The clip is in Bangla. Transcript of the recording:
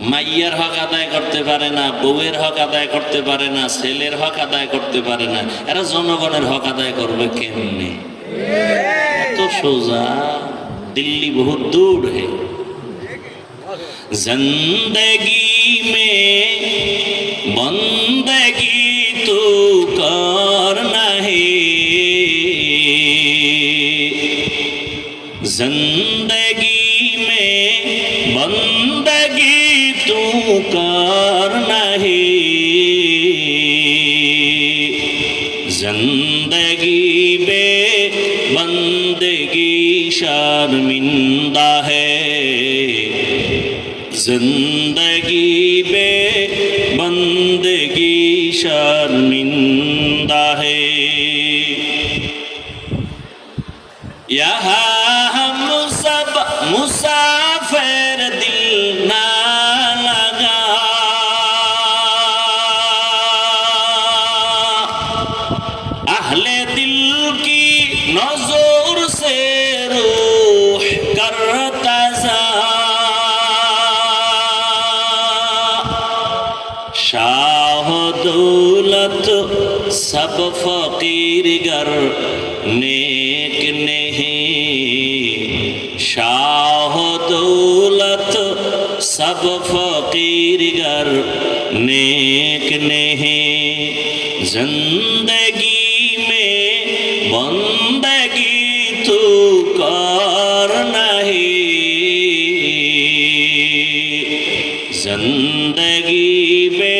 মাইয়ার হক আদায় করতে পারে না, বউয়ের হক আদায় করতে পারে না, ছেলের হক আদায় করতে পারে না, এরা জনগণের হক আদায় করবে কেমনি? এত সোজা, দিল্লি বহু দূর হে। জিন্দগি মে বন্দগি তু কর নাহি। জিন্দগি মে বন্দগি तू करना है जिंदगी बे बंदगी शर्मिंदा है जिंदगी बे बंदगी शर्मिंदा है यहाँ हम सब मुसाफिर শাহ দৌলত সব ফকির গর নেক নেহি। শাহ দৌলত সব ফকির গর নেক নেহি। জিন্দগি মে বন্দগি তু কর নাহি। জিন্দগি মে